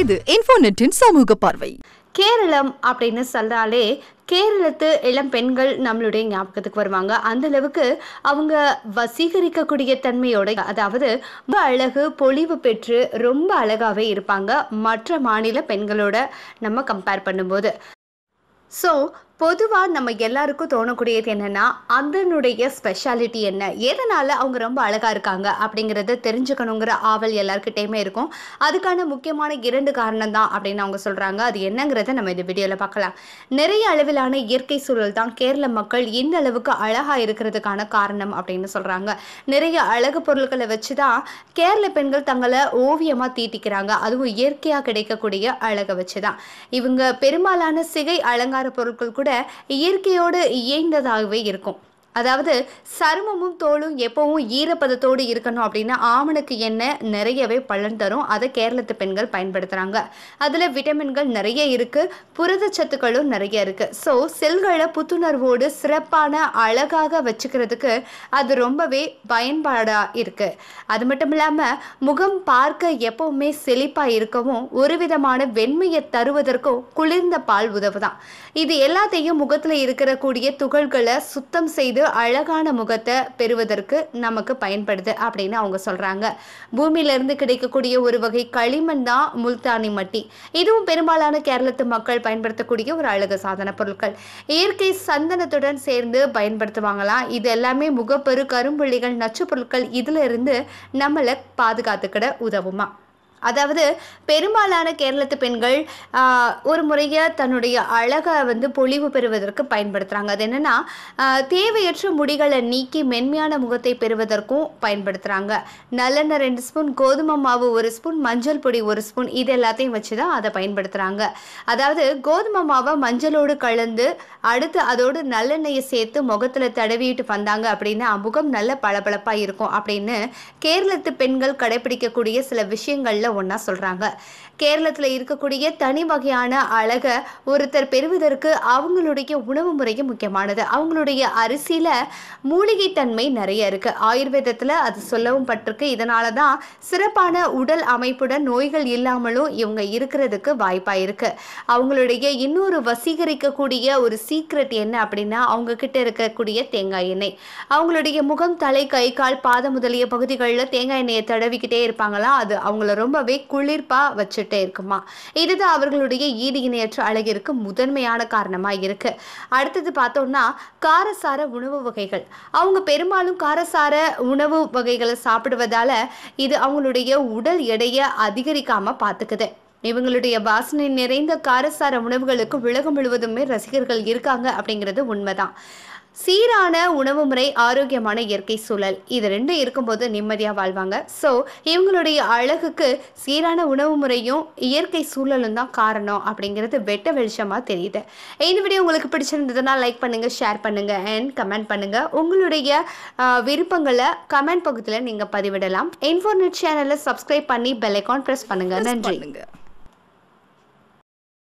இது இன்ஃபோநெட்டின் சமூக பார்வை. கேரளம் அப்படின்னு சொல்றாலே கேரளத்து இளம் பெண்கள் நம்மளுடைய ஞாபகத்துக்கு வருவாங்க. அந்த அளவுக்கு அவங்க வசீகரிக்கக்கூடிய தன்மையோட அதாவது ரொம்ப அழகு பொலிவு பெற்று ரொம்ப அழகாகவே இருப்பாங்க மற்ற மாநில பெண்களோட நம்ம கம்பேர் பண்ணும்போது. ஸோ பொதுவாக நம்ம எல்லாருக்கும் தோணக்கூடியது என்னென்னா அதனுடைய ஸ்பெஷாலிட்டி என்ன? எதனால் அவங்க ரொம்ப அழகாக இருக்காங்க? அப்படிங்கிறத தெரிஞ்சுக்கணுங்கிற ஆவல் எல்லாருக்கிட்டேயுமே இருக்கும். அதுக்கான முக்கியமான இரண்டு காரணம் தான் அப்படின்னு அவங்க சொல்கிறாங்க அது என்னங்கிறத நம்ம இந்த வீடியோவில் பார்க்கலாம். நிறைய அளவிலான இயற்கை சூழல் தான் கேரள மக்கள் இந்த அளவுக்கு அழகாக இருக்கிறதுக்கான காரணம் அப்படின்னு சொல்கிறாங்க நிறைய அழகு பொருட்களை வச்சு தான் கேரள பெண்கள் தங்களை ஓவியமாக தீட்டிக்கிறாங்க. அதுவும் இயற்கையாக கிடைக்கக்கூடிய அழகை வச்சு தான் இவங்க பெரும்பாலான சிகை அலங்கார பொருட்கள் கூட இயற்கையோடு இயைந்ததாகவே இருக்கும். அதாவது சருமமும் தோலும் எப்பவும் ஈரப்பதத்தோடு இருக்கணும் அப்படின்னா ஆமணக்கு எண்ணெய் நிறையவே பலன் தரும். அதை கேரளத்து பெண்கள் பயன்படுத்துகிறாங்க அதில் விட்டமின்கள் நிறைய இருக்குது புரதச்சத்துக்களும் நிறைய இருக்குது ஸோ செல்களை புத்துணர்வோடு சிறப்பான அழகாக வச்சுக்கிறதுக்கு அது ரொம்பவே பயன்பாடாக இருக்குது அது மட்டும் இல்லாமல் முகம் பார்க்க எப்பவுமே செழிப்பாக இருக்கவும் ஒரு விதமான வெண்மையை தருவதற்கும் குளிர்ந்த பால் உதவுதான். இது எல்லாத்தையும் முகத்தில் இருக்கிற கூடிய துகள்களை சுத்தம் செய்து அழகான முகத்தை பெறுவதற்கு நமக்கு பயன்படுது அப்படின்னு அவங்க சொல்கிறாங்க பூமியிலிருந்து கிடைக்கக்கூடிய ஒரு வகை களிமண் தான் முல்தானி மட்டி. இதுவும் பெரும்பாலான கேரளத்து மக்கள் பயன்படுத்தக்கூடிய ஒரு அழகு சாதன பொருட்கள். இயற்கை சந்தனத்துடன் சேர்ந்து பயன்படுத்துவாங்களாம். இது எல்லாமே முகப்பரு கரும்புள்ளிகள் நச்சு பொருட்கள் இதிலிருந்து நம்மளை பாதுகாத்துக்கிட உதவுமா? அதாவது பெரும்பாலான கேரளத்து பெண்கள் ஒரு முறையாக தன்னுடைய அழகை வந்து பொழிவு பெறுவதற்கு பயன்படுத்துகிறாங்க அது என்னென்னா தேவையற்ற முடிகளை நீக்கி மென்மையான முகத்தை பெறுவதற்கும் பயன்படுத்துகிறாங்க நல்லெண்ணெய் ரெண்டு ஸ்பூன் கோதுமை மாவு ஒரு ஸ்பூன் மஞ்சள் பொடி ஒரு ஸ்பூன் இது எல்லாத்தையும் வச்சு தான் அதை பயன்படுத்துகிறாங்க அதாவது கோதுமை மாவை மஞ்சளோடு கலந்து அடுத்து அதோடு நல்லெண்ணெயை சேர்த்து முகத்தில் தடவிட்டு வந்தாங்க அப்படின்னா முகம் நல்ல பளபளப்பாக இருக்கும் அப்படின்னு கேரளத்து பெண்கள் கடைபிடிக்கக்கூடிய சில விஷயங்களில் ஒன்றா சொல்கிறாங்க கேரளத்தில் இருக்கக்கூடிய தனி வகையான அழகை ஒருத்தர் பெறுவதற்கு அவங்களுடைய உணவு முறையும் முக்கியமானது. அவங்களுடைய அரிசியில் மூலிகை தன்மை நிறைய இருக்குது ஆயுர்வேதத்தில் அது சொல்லவும் பட்டிருக்கு. இதனால தான் சிறப்பான உடல் அமைப்புடன் நோய்கள் இல்லாமலும் இவங்க இருக்கிறதுக்கு வாய்ப்பாக இருக்குது அவங்களுடைய இன்னொரு வசீகரிக்கக்கூடிய ஒரு சீக்ரெட் என்ன அப்படின்னா அவங்க கிட்ட இருக்கக்கூடிய தேங்காய் எண்ணெய். அவங்களுடைய முகம் தலை கை கால் பாதம் முதலிய பகுதிகளில் தேங்காய் எண்ணெயை தடவிக்கிட்டே இருப்பாங்களா? அது அவங்கள ரொம்ப ரொம்பவே குளிர்ப்பா வச்சுட்டே இருக்குமா? இதுதான் அவர்களுடைய ஈடு இணையற்ற அழகிற்கு முதன்மையான காரணமாக இருக்கு. அடுத்தது பார்த்தோம்னா காரசார உணவு வகைகள். அவங்க பெரும்பாலும் காரசார உணவு வகைகளை சாப்பிடுவதால இது அவங்களுடைய உடல் எடையை அதிகரிக்காம பார்த்துக்குது இவங்களுடைய வாசனை நிறைந்த காரசார உணவுகளுக்கு உலகம் முழுவதுமே ரசிகர்கள் இருக்காங்க அப்படிங்கிறது உண்மைதான். சீரான உணவு முறை ஆரோக்கியமான இயற்கை சூழல். இது ரெண்டும் இருக்கும்போது நிம்மதியாக வாழ்வாங்க. ஸோ இவங்களுடைய அழகுக்கு சீரான உணவு முறையும் இயற்கை சூழலும் தான் காரணம் அப்படிங்கிறது வெட்ட வெளிச்சமாக தெரியுது. இந்த வீடியோ உங்களுக்கு பிடிச்சிருந்ததுன்னா லைக் பண்ணுங்கள் ஷேர் பண்ணுங்கள் அண்ட் கமெண்ட் பண்ணுங்கள் உங்களுடைய விருப்பங்களை கமெண்ட் பகுதியில் நீங்கள் பதிவிடலாம். இன்ஃபோர்நெட் சேனலை சப்ஸ்கிரைப் பண்ணி பெல் ஐக்கான் ப்ரெஸ் பண்ணுங்கள் நன்றி.